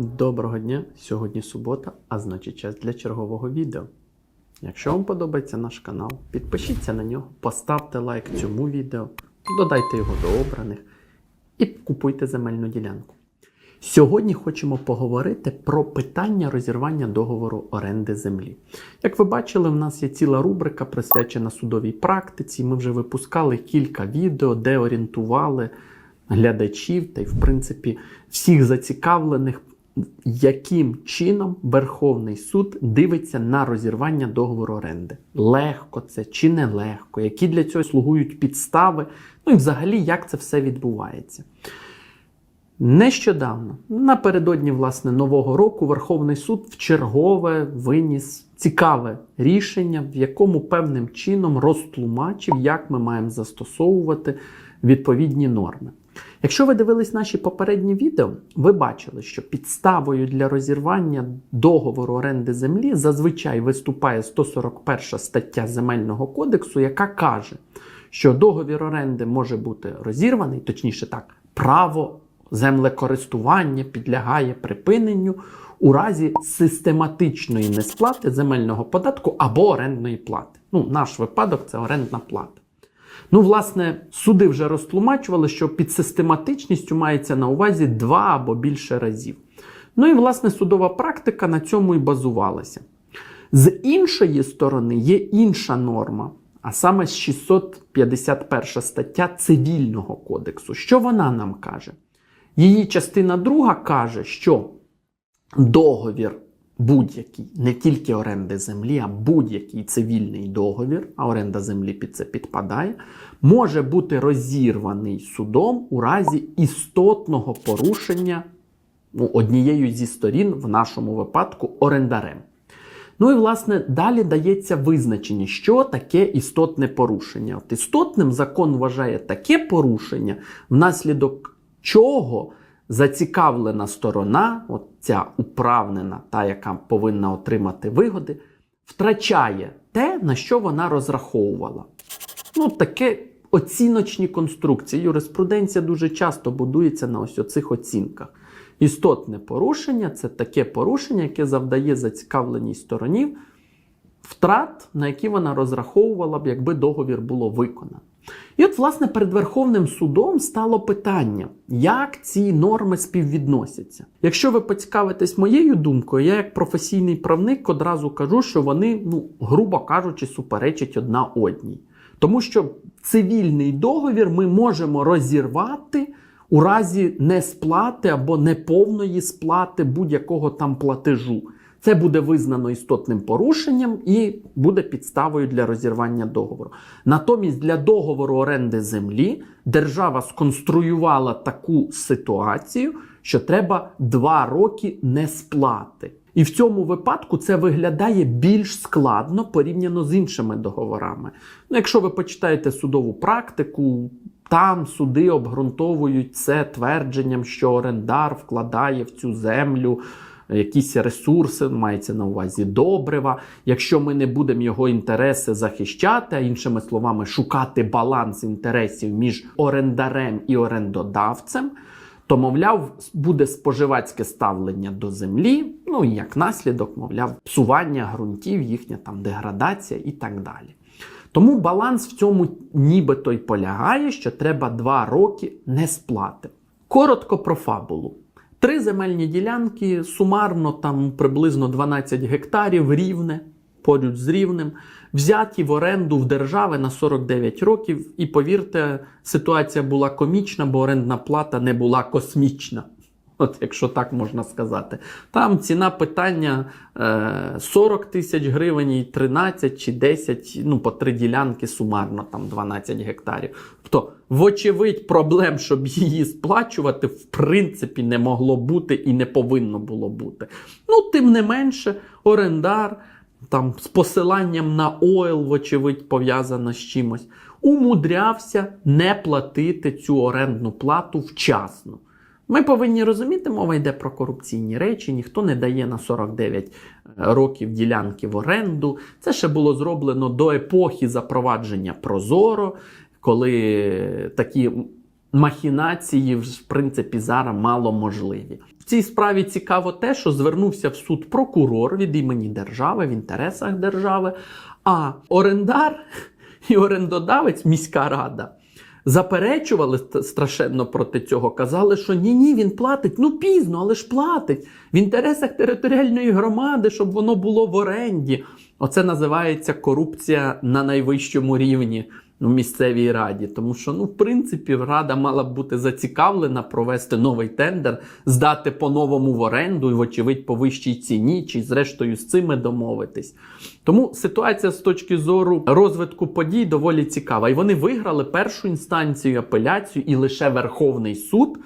Доброго дня! Сьогодні субота, а значить час для чергового відео. Якщо вам подобається наш канал, підпишіться на нього, поставте лайк цьому відео, додайте його до обраних і купуйте земельну ділянку. Сьогодні хочемо поговорити про питання розірвання договору оренди землі. Як ви бачили, в нас є ціла рубрика присвячена судовій практиці. Ми вже випускали кілька відео, де орієнтували глядачів та й, в принципі, всіх зацікавлених, яким чином Верховний суд дивиться на розірвання договору оренди. Легко це чи не легко, які для цього слугують підстави, ну і взагалі як це все відбувається. Нещодавно, напередодні власне нового року, Верховний суд вчергове виніс цікаве рішення, в якому певним чином розтлумачив, як ми маємо застосовувати відповідні норми. Якщо ви дивились наші попередні відео, ви бачили, що підставою для розірвання договору оренди землі зазвичай виступає 141 стаття Земельного кодексу, яка каже, що договір оренди може бути розірваний, точніше так, право землекористування підлягає припиненню у разі систематичної несплати земельного податку або орендної плати. Ну, наш випадок це орендна плата. Ну, власне, суди вже розтлумачували, що під систематичністю мається на увазі два або більше разів. Ну і власне судова практика на цьому і базувалася. З іншої сторони, є інша норма, а саме 651 стаття Цивільного кодексу. Що вона нам каже? Її частина друга каже, що договір будь-який, не тільки оренди землі, а будь-який цивільний договір, а оренда землі під це підпадає, може бути розірваний судом у разі істотного порушення ну, однією зі сторін, в нашому випадку, орендарем. Ну і власне далі дається визначення, що таке істотне порушення. От істотним закон вважає таке порушення, внаслідок чого зацікавлена сторона, от ця управнена, та, яка повинна отримати вигоди, втрачає те, на що вона розраховувала. Ну, таке оціночні конструкції. Юриспруденція дуже часто будується на ось оцих оцінках. Істотне порушення це таке порушення, яке завдає зацікавленій стороні втрат, на які вона розраховувала б, якби договір було виконано. І от, власне, перед Верховним судом стало питання, як ці норми співвідносяться. Якщо ви поцікавитесь моєю думкою, я як професійний правник одразу кажу, що вони, ну, грубо кажучи, суперечать одна одній. Тому що цивільний договір ми можемо розірвати у разі несплати або неповної сплати будь-якого там платежу. Це буде визнано істотним порушенням і буде підставою для розірвання договору. Натомість для договору оренди землі держава сконструювала таку ситуацію, що треба два роки несплати. І в цьому випадку це виглядає більш складно порівняно з іншими договорами. Ну, якщо ви почитаєте судову практику, там суди обґрунтовують це твердженням, що орендар вкладає в цю землю якісь ресурси, мається на увазі добрива. Якщо ми не будемо його інтереси захищати, а іншими словами, шукати баланс інтересів між орендарем і орендодавцем, то, мовляв, буде споживацьке ставлення до землі, ну і як наслідок, мовляв, псування ґрунтів, їхня там деградація і так далі. Тому баланс в цьому нібито й полягає, що треба два роки не сплати. Коротко про фабулу. Три земельні ділянки, сумарно там приблизно 12 гектарів, рівне, поруч з рівнем, взяті в оренду в держави на 49 років. І повірте, ситуація була комічна, бо орендна плата не була космічна. От, якщо так можна сказати. Там ціна питання е, 40 тисяч гривень, і 13 чи 10, ну по три ділянки сумарно, там 12 гектарів. Тобто, вочевидь, проблем, щоб її сплачувати, в принципі, не могло бути і не повинно було бути. Ну, тим не менше, орендар там з посиланням на ойл, вочевидь, пов'язано з чимось, умудрявся не платити цю орендну плату вчасно. Ми повинні розуміти, мова йде про корупційні речі, ніхто не дає на 49 років ділянки в оренду. Це ще було зроблено до епохи запровадження Прозоро, коли такі махінації, в принципі, зараз мало можливі. В цій справі цікаво те, що звернувся в суд прокурор від імені держави в інтересах держави, а орендар і орендодавець, міська рада. Заперечували страшенно проти цього, казали, що ні, ні, він платить. Ну пізно, але ж платить в інтересах територіальної громади, щоб воно було в оренді. Оце називається корупція на найвищому рівні у місцевій раді. Тому що, ну, в принципі, рада мала б бути зацікавлена провести новий тендер, здати по-новому в оренду і, вочевидь, по вищій ціні, чи зрештою з цими домовитись. Тому ситуація з точки зору розвитку подій доволі цікава. І вони виграли першу інстанцію, апеляцію, і лише Верховний суд.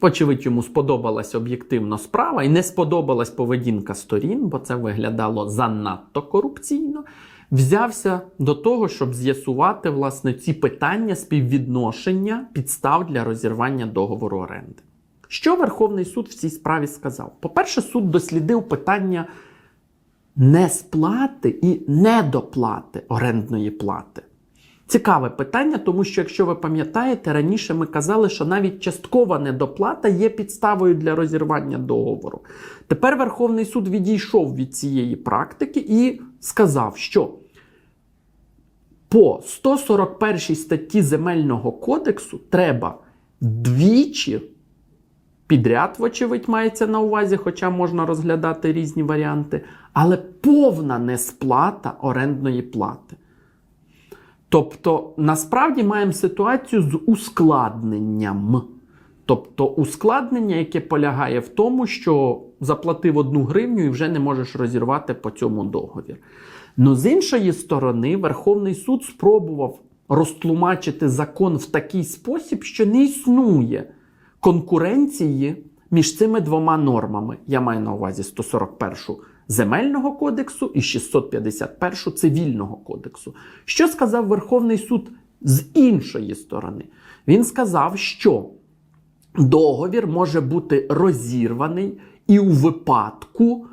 Вочевидь, йому сподобалась об'єктивно справа і не сподобалась поведінка сторін, бо це виглядало занадто корупційно. Взявся до того, щоб з'ясувати власне ці питання співвідношення підстав для розірвання договору оренди. Що Верховний суд в цій справі сказав? По-перше, суд дослідив питання несплати і недоплати орендної плати. Цікаве питання, тому що, якщо ви пам'ятаєте, раніше ми казали, що навіть часткова недоплата є підставою для розірвання договору. Тепер Верховний суд відійшов від цієї практики і сказав, що по 141 статті Земельного кодексу треба двічі підряд, вочевидь, мається на увазі, хоча можна розглядати різні варіанти, але повна несплата орендної плати. Тобто, насправді маємо ситуацію з ускладненням. Тобто ускладнення, яке полягає в тому, що заплатив одну гривню і вже не можеш розірвати по цьому договір. Ну, з іншої сторони, Верховний суд спробував розтлумачити закон в такий спосіб, що не існує конкуренції між цими двома нормами. Я маю на увазі 141 Земельного кодексу і 651 Цивільного кодексу. Що сказав Верховний суд з іншої сторони? Він сказав, що договір може бути розірваний і у випадку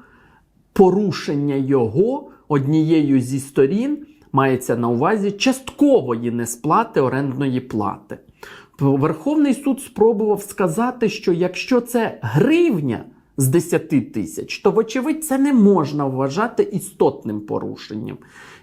порушення його однією зі сторін мається на увазі часткової несплати орендної плати. Верховний суд спробував сказати, що якщо це гривня з 10 тисяч, то, вочевидь, це не можна вважати істотним порушенням.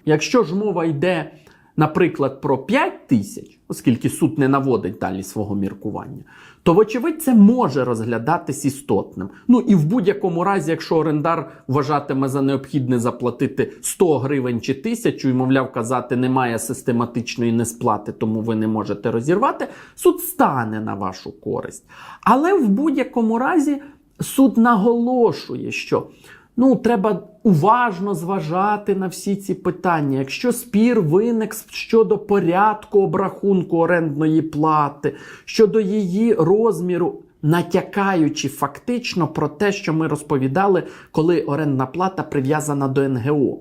Якщо ж мова йде, наприклад, про 5 тисяч, оскільки суд не наводить далі свого міркування, то, вочевидь, це може розглядатись істотним. Ну і в будь-якому разі, якщо орендар вважатиме за необхідне заплатити 100 гривень чи тисячу, і, мовляв, казати, немає систематичної несплати, тому ви не можете розірвати, суд стане на вашу користь. Але в будь-якому разі суд наголошує, що ну, треба уважно зважати на всі ці питання. Якщо спір виник щодо порядку обрахунку орендної плати, щодо її розміру, натякаючи фактично про те, що ми розповідали, коли орендна плата прив'язана до НГО.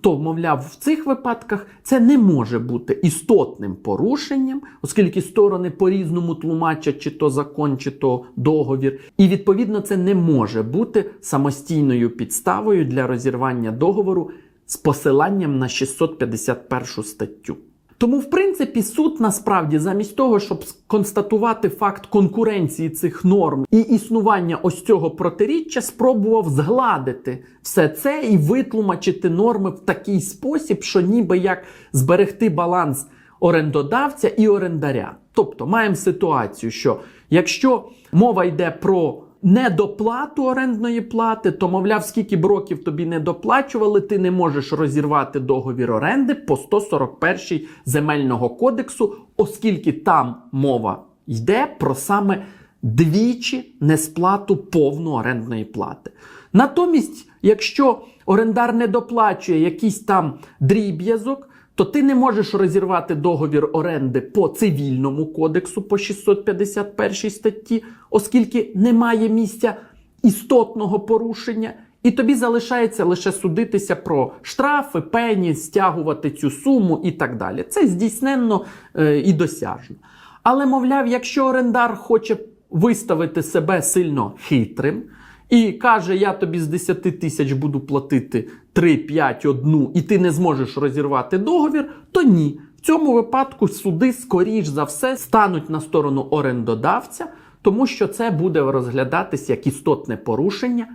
То, мовляв, в цих випадках це не може бути істотним порушенням, оскільки сторони по-різному тлумачать чи то закон, чи то договір. І відповідно це не може бути самостійною підставою для розірвання договору з посиланням на 651 статтю. Тому, в принципі, суд насправді, замість того, щоб констатувати факт конкуренції цих норм і існування ось цього протиріччя, спробував згладити все це і витлумачити норми в такий спосіб, що ніби як зберегти баланс орендодавця і орендаря. Тобто маємо ситуацію, що якщо мова йде про недоплату орендної плати, то, мовляв, скільки б років тобі не доплачували, ти не можеш розірвати договір оренди по 141 земельного кодексу, оскільки там мова йде про саме двічі несплату повну орендної плати. Натомість, якщо орендар не доплачує якийсь там дріб'язок, то ти не можеш розірвати договір оренди по цивільному кодексу по 651 статті, оскільки немає місця істотного порушення, і тобі залишається лише судитися про штрафи, пені, стягувати цю суму і так далі. Це здійсненно е, і досяжно. Але, мовляв, якщо орендар хоче виставити себе сильно хитрим, і каже, я тобі з 10 тисяч буду платити 3, 5, 1, і ти не зможеш розірвати договір, то ні. В цьому випадку суди, скоріш за все, стануть на сторону орендодавця, тому що це буде розглядатись як істотне порушення,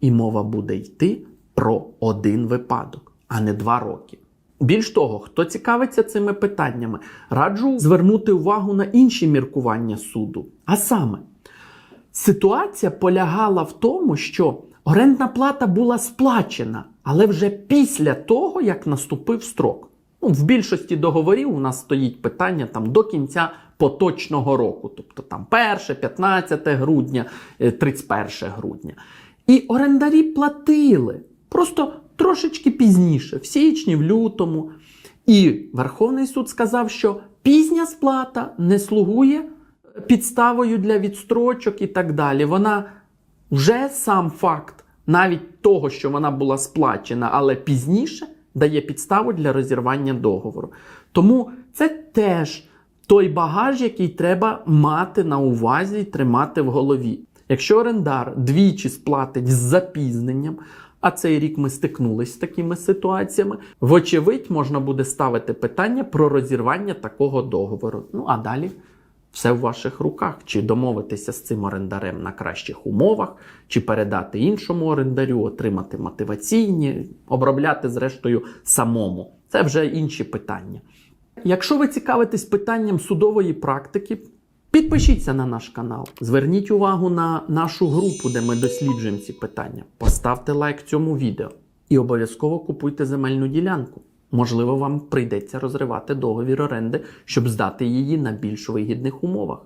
і мова буде йти про один випадок, а не два роки. Більш того, хто цікавиться цими питаннями, раджу звернути увагу на інші міркування суду. А саме, ситуація полягала в тому, що орендна плата була сплачена, але вже після того, як наступив строк. Ну, в більшості договорів у нас стоїть питання там до кінця поточного року, тобто там 1, 15 грудня, е, 31 грудня. І орендарі платили просто трошечки пізніше, в січні, в лютому. І Верховний суд сказав, що пізня сплата не слугує підставою для відстрочок і так далі. Вона вже сам факт навіть того, що вона була сплачена, але пізніше дає підставу для розірвання договору. Тому це теж той багаж, який треба мати на увазі і тримати в голові. Якщо орендар двічі сплатить з запізненням, а цей рік ми стикнулися з такими ситуаціями, вочевидь, можна буде ставити питання про розірвання такого договору. Ну а далі все в ваших руках. Чи домовитися з цим орендарем на кращих умовах, чи передати іншому орендарю, отримати мотиваційні, обробляти зрештою самому. Це вже інші питання. Якщо ви цікавитесь питанням судової практики, підпишіться на наш канал, зверніть увагу на нашу групу, де ми досліджуємо ці питання. Поставте лайк цьому відео і обов'язково купуйте земельну ділянку. Можливо, вам прийдеться розривати договір оренди, щоб здати її на більш вигідних умовах.